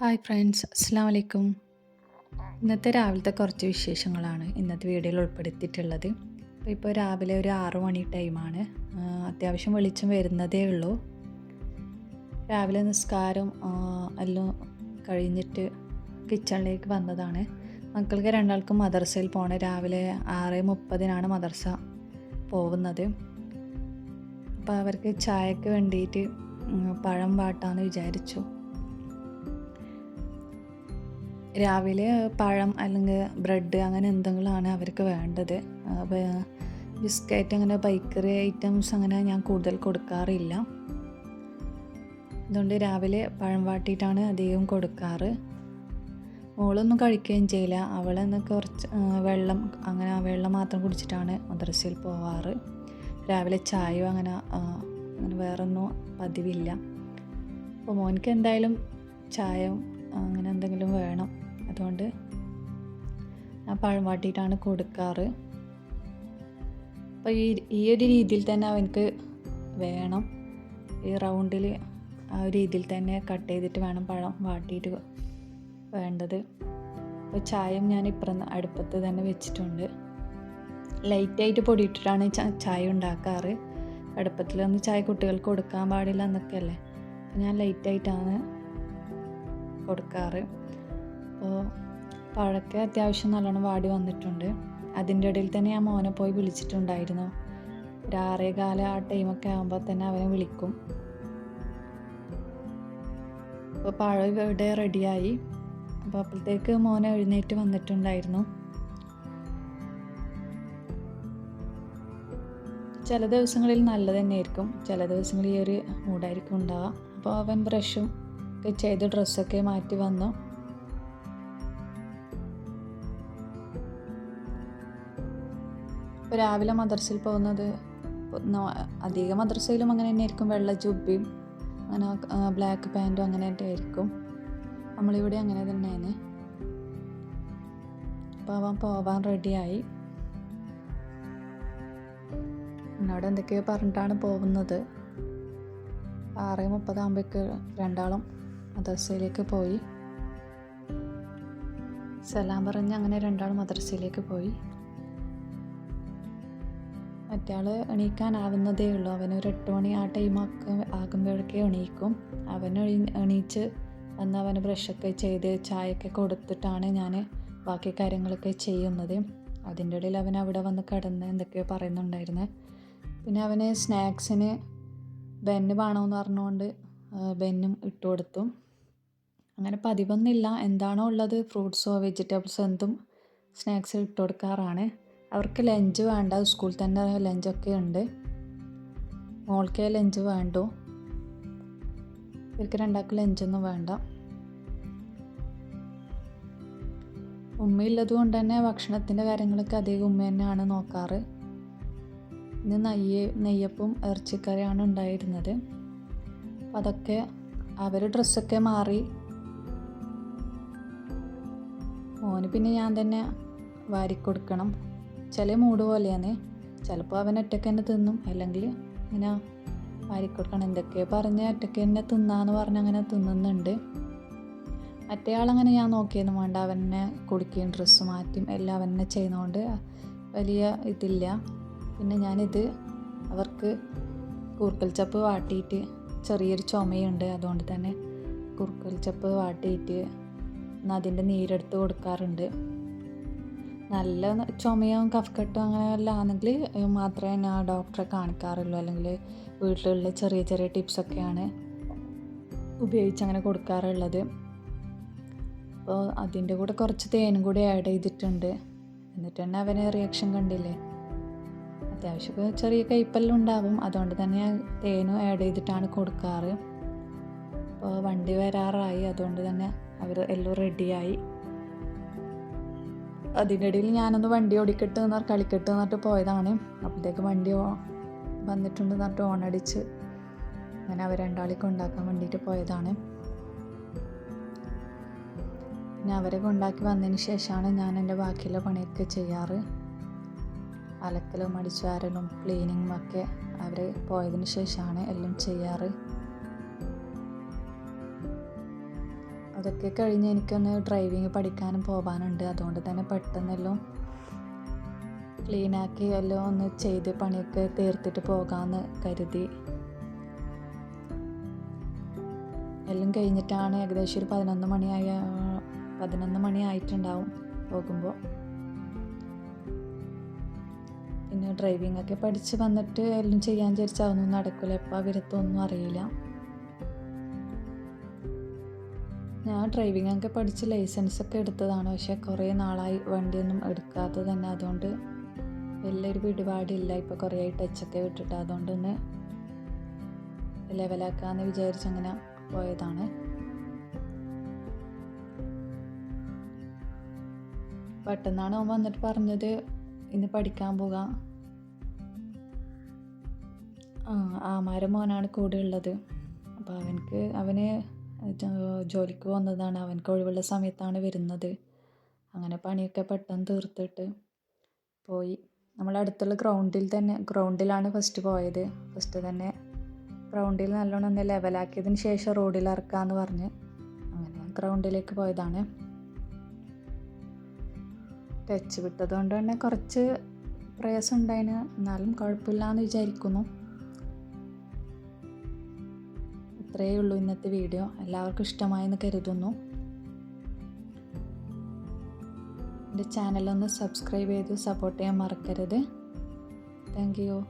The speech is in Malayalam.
ഹായ് ഫ്രണ്ട്സ് അസ്സാം വലൈക്കും ഇന്നത്തെ രാവിലത്തെ കുറച്ച് വിശേഷങ്ങളാണ് ഇന്നത്തെ വീഡിയോയിൽ ഉൾപ്പെടുത്തിയിട്ടുള്ളത്. അപ്പോൾ ഇപ്പോൾ രാവിലെ ഒരു ആറു മണി ടൈമാണ് അത്യാവശ്യം വെളിച്ചം വരുന്നതേ ഉള്ളൂ. രാവിലെ നിസ്കാരം എല്ലാം കഴിഞ്ഞിട്ട് കിച്ചണിലേക്ക് വന്നതാണ്. മക്കൾക്ക് രണ്ടാൾക്കും മദർസയിൽ പോകണം രാവിലെ ആറ് മുപ്പതിനാണ് മദർസ പോകുന്നത്. അപ്പോൾ അവർക്ക് ചായക്ക് വേണ്ടിയിട്ട് പഴം വാട്ടാന്ന് വിചാരിച്ചു. രാവിലെ പഴം അല്ലെങ്കിൽ ബ്രെഡ് അങ്ങനെ എന്തെങ്കിലുമാണ് അവർക്ക് വേണ്ടത്. ബിസ്ക്കറ്റ് അങ്ങനെ ബേക്കറി ഐറ്റംസ് അങ്ങനെ ഞാൻ കൂടുതൽ കൊടുക്കാറില്ല. അതുകൊണ്ട് രാവിലെ പഴം വാട്ടിയിട്ടാണ് അധികം കൊടുക്കാറ്. മോളൊന്നും കഴിക്കുകയും ചെയ്യില്ല. അവളെന്ന് കുറച്ച് വെള്ളം അങ്ങനെ വെള്ളം മാത്രം കുടിച്ചിട്ടാണ് മദ്രസയിൽ പോവാറ്. രാവിലെ ചായയോ അങ്ങനെ അങ്ങനെ വേറൊന്നും പതിവില്ല. അപ്പോൾ മോനിക്ക് എന്തായാലും ചായയും അങ്ങനെ എന്തെങ്കിലും വേണം. അതുകൊണ്ട് ഞാൻ പഴം വാട്ടിയിട്ടാണ് കൊടുക്കാറ്. അപ്പോൾ ഈ ഈ ഒരു രീതിയിൽ തന്നെ അവനക്ക് വേണം. ഈ റൗണ്ടിൽ ആ ഒരു രീതിയിൽ തന്നെ കട്ട് ചെയ്തിട്ട് വേണം പഴം വാട്ടിയിട്ട് വേണ്ടത്. അപ്പോൾ ചായം ഞാൻ ഇപ്പുറം അടുപ്പത്ത് തന്നെ വെച്ചിട്ടുണ്ട്. ലൈറ്റായിട്ട് പൊടിയിട്ടിട്ടാണ് ചായ ഉണ്ടാക്കാറ്. അടുപ്പത്തിലൊന്നും ചായ കുട്ടികൾക്ക് കൊടുക്കാൻ പാടില്ല എന്നൊക്കെയല്ലേ ഞാൻ ലൈറ്റായിട്ടാണ് കൊടുക്കാറ്. അപ്പോൾ പഴക്കെ അത്യാവശ്യം നല്ലോണം വാടി വന്നിട്ടുണ്ട്. അതിന്റെ ഇടയിൽ തന്നെ ഞാൻ മോനെ പോയി വിളിച്ചിട്ടുണ്ടായിരുന്നു. ഒരു ആറേകാല ആ ടൈമൊക്കെ ആകുമ്പോൾ തന്നെ അവനെ വിളിക്കും. അപ്പോൾ പഴം ഇവിടെ റെഡിയായി. അപ്പോൾ അപ്പോഴത്തേക്ക് മോനെ എഴുന്നേറ്റ് വന്നിട്ടുണ്ടായിരുന്നു. ചില ദിവസങ്ങളിൽ നല്ലത് തന്നെയായിരിക്കും. ചില ദിവസങ്ങളിൽ ഈ ഒരു മൂടായിരിക്കും ഉണ്ടാവുക. അപ്പോൾ അവൻ ബ്രഷും ഒക്കെ ചെയ്ത് ഡ്രസ്സൊക്കെ മാറ്റി വന്നു. ഇപ്പോൾ രാവിലെ മദർസയിൽ പോകുന്നത് അധികം മദ്രസയിലും അങ്ങനെ തന്നെ ആയിരിക്കും വെള്ള ജുബിയും അങ്ങനെ ബ്ലാക്ക് പാന്റും അങ്ങനെ തന്നെ ആയിരിക്കും നമ്മളിവിടെ അങ്ങനെ തന്നെയാണ്. അപ്പോൾ അവൻ പോവാൻ റെഡിയായി. എന്നോട് എന്തൊക്കെയോ പറഞ്ഞിട്ടാണ് പോകുന്നത്. ആറ് മുപ്പതാകുമ്പോഴേക്ക് രണ്ടാളും മദ്രസയിലേക്ക് പോയി. സലാം പറഞ്ഞ് അങ്ങനെ രണ്ടാൾ മദ്രസയിലേക്ക് പോയി. മറ്റാൾ എണീക്കാനാവുന്നതേ ഉള്ളൂ. അവനൊരു എട്ട് മണി ആ ടൈം ആകുമ്പോഴേക്കേ എണീക്കും. അവൻ എണീ- എണീച്ച് വന്ന് അവന് ബ്രഷൊക്കെ ചെയ്ത് ചായയൊക്കെ കൊടുത്തിട്ടാണ് ഞാൻ ബാക്കി കാര്യങ്ങളൊക്കെ ചെയ്യുന്നത്. അതിന്റെ ഇടയിൽ അവൻ അവിടെ വന്ന് കിടന്ന് എന്തൊക്കെയോ പറയുന്നുണ്ടായിരുന്നേ. പിന്നെ അവന് സ്നാക്സിന് ബെന്ന് വേണമെന്ന് പറഞ്ഞുകൊണ്ട് ബെന്നും ഇട്ട് കൊടുത്തു. അങ്ങനെ പതിവൊന്നുമില്ല. എന്താണോ ഉള്ളത്? ഫ്രൂട്ട്സോ വെജിറ്റബിൾസോ എന്തും സ്നാക്സ് ഇട്ട് കൊടുക്കാറാണ്. അവർക്ക് ലഞ്ച് വേണ്ട. സ്കൂളിൽ തന്നെ ലഞ്ചൊക്കെ ഉണ്ട്. മോൾക്കേ ലഞ്ച് വേണ്ടു. ഇവർക്ക് രണ്ടാൾക്ക് ലഞ്ചൊന്നും വേണ്ട. ഉമ്മയുള്ളത് കൊണ്ട് തന്നെ ഭക്ഷണത്തിന്റെ കാര്യങ്ങളൊക്കെ അധികം ഉമ്മ തന്നെയാണ് നോക്കാറ്. ഇന്ന് നെയ്യ നെയ്യപ്പും ഇറച്ചിക്കറിയാണ് ഉണ്ടായിരുന്നത്. അപ്പം അതൊക്കെ അവർ ഡ്രസ്സൊക്കെ മാറി. മോന് പിന്നെ ഞാൻ തന്നെ വാരിക്കൊടുക്കണം ചില മൂട് പോലെയാണ് ചിലപ്പോൾ അവൻ ഒറ്റയ്ക്ക് തന്നെ തിന്നും. അല്ലെങ്കിൽ ഇങ്ങനെ വാരിക്കൊടുക്കണം എന്തൊക്കെയോ പറഞ്ഞ് ഒറ്റയ്ക്ക് തന്നെ തിന്നാന്ന് പറഞ്ഞ് അങ്ങനെ തിന്നുന്നുണ്ട്. മറ്റേ ആളങ്ങനെ ഞാൻ നോക്കിയൊന്നും വേണ്ട. അവനെ കുടിക്കുകയും ഡ്രസ്സ് മാറ്റിയും എല്ലാം അവൻ തന്നെ ചെയ്യുന്നതുകൊണ്ട് വലിയ ഇതില്ല. പിന്നെ ഞാനിത് അവർക്ക് കൂർക്കൽ ചപ്പ് വാട്ടിയിട്ട് ചെറിയൊരു ചുമയുണ്ട്. അതുകൊണ്ട് തന്നെ കുറുക്കൽ ചപ്പ് വാട്ടിയിട്ട് അതിന്റെ നീരെടുത്ത് കൊടുക്കാറുണ്ട്. നല്ല ചുമയും കഫക്കെട്ടും അങ്ങനെ എല്ലാം ആണെങ്കിൽ മാത്രമേ ഞാൻ ഡോക്ടറെ കാണിക്കാറുള്ളൂ. അല്ലെങ്കിൽ വീട്ടിലുള്ള ചെറിയ ചെറിയ ടിപ്സൊക്കെയാണ് ഉപയോഗിച്ച് അങ്ങനെ കൊടുക്കാറുള്ളത്. അപ്പോൾ അതിന്റെ കൂടെ കുറച്ച് തേനും കൂടി ആഡ് ചെയ്തിട്ടുണ്ട്. എന്നിട്ട് തന്നെ അവന് റിയാക്ഷൻ കണ്ടില്ലേ? അത്യാവശ്യം. ചെറിയ കയ്പെല്ലാം ഉണ്ടാവും. അതുകൊണ്ട് തന്നെ ഞാൻ തേനും ആഡ് ചെയ്തിട്ടാണ് കൊടുക്കാറ്. അപ്പോൾ വണ്ടി വരാറായി. അതുകൊണ്ട് തന്നെ അവർ എല്ലാം റെഡിയായി അതിന്റെ ഇടയിൽ ഞാനൊന്ന് വണ്ടി ഓടിക്കെട്ട് എന്ന് കളിക്കെട്ട് എന്നിട്ട് പോയതാണ്. അപ്പോഴത്തേക്ക് വണ്ടി വന്നിട്ടുണ്ട് എന്നിട്ട് ഓണടിച്ച് അങ്ങനെ അവർ രണ്ടാളെ കൊണ്ടാക്കാൻ വേണ്ടിയിട്ട് പോയതാണ്. പിന്നെ അവരെ കൊണ്ടാക്കി വന്നതിന് ശേഷമാണ് ഞാൻ എന്റെ ബാക്കിയുള്ള പണിയൊക്കെ ചെയ്യാറ്. അലക്കലും അടിച്ചുവാരലും ക്ലീനിങ്ങും ഒക്കെ അവർ പോയതിന് ശേഷമാണ് എല്ലാം ചെയ്യാറ്. അതൊക്കെ കഴിഞ്ഞ് എനിക്കൊന്ന് ഡ്രൈവിങ് പഠിക്കാനും പോകാനുണ്ട് അതുകൊണ്ട് തന്നെ പെട്ടെന്നെല്ലാം ക്ലീനാക്കി എല്ലാം ഒന്ന് ചെയ്ത് പണിയൊക്കെ തീർത്തിട്ട് പോകാമെന്ന് കരുതി. എല്ലാം കഴിഞ്ഞിട്ടാണ് ഏകദേശം ഒരു പതിനൊന്ന് മണിയായ പതിനൊന്ന് മണി ആയിട്ടുണ്ടാവും പോകുമ്പോൾ. ഡ്രൈവിംഗ് ഒക്കെ പഠിച്ച് വന്നിട്ട് എല്ലാം ചെയ്യാൻ വിചാരിച്ചാൽ അതൊന്നും നടക്കില്ല എപ്പോൾ വരുത്തൊന്നും അറിയില്ല. ഞാൻ ഡ്രൈവിംഗ് ഒക്കെ പഠിച്ച് ലൈസൻസ് ഒക്കെ എടുത്തതാണ്. പക്ഷെ കുറേ നാളായി വണ്ടിയൊന്നും എടുക്കാത്തത് തന്നെ. അതുകൊണ്ട് വലിയൊരു പിടിപാടില്ല. ഇപ്പോൾ കുറേ ആയി ടച്ചൊക്കെ വിട്ടിട്ട് അതുകൊണ്ട് അതുകൊണ്ടൊന്ന് ലെവലാക്കാമെന്ന് വിചാരിച്ചങ്ങനെ പോയതാണ്. പെട്ടെന്നാണ് അവൻ വന്നിട്ട് പറഞ്ഞത് ഇന്ന് പഠിക്കാൻ പോകാം. ആമാരെ മോനാണ് കൂടെ ഉള്ളത് അപ്പോൾ അവനക്ക് അവന് ജോലിക്ക് പോകുന്നതാണ് അവനക്ക് ഒഴിവുള്ള സമയത്താണ് വരുന്നത്. അങ്ങനെ പണിയൊക്കെ പെട്ടെന്ന് തീർത്തിട്ട് പോയി. നമ്മൾ അടുത്തുള്ള ഗ്രൗണ്ടിൽ തന്നെ ഗ്രൗണ്ടിലാണ് ഫസ്റ്റ് പോയത്. ഫസ്റ്റ് തന്നെ ഗ്രൗണ്ടിൽ നല്ലോണം ഒന്ന് ലെവലാക്കിയതിന് ശേഷം റോഡിൽ ഇറക്കാമെന്ന് പറഞ്ഞ് അങ്ങനെ ഗ്രൗണ്ടിലേക്ക് പോയതാണ്. ടച്ച് വിട്ടത് കൊണ്ട് തന്നെ കുറച്ച് പ്രയാസം ഉണ്ടായിന് എന്നാലും കുഴപ്പമില്ല എന്ന് വിചാരിക്കുന്നു. ഇത്രയേ ഉള്ളൂ ഇന്നത്തെ വീഡിയോ. എല്ലാവർക്കും ഇഷ്ടമായെന്ന് കരുതുന്നു. എന്റെ ചാനലൊന്ന് സബ്സ്ക്രൈബ് ചെയ്ത് സപ്പോർട്ട് ചെയ്യാൻ മറക്കരുത്. Thank you.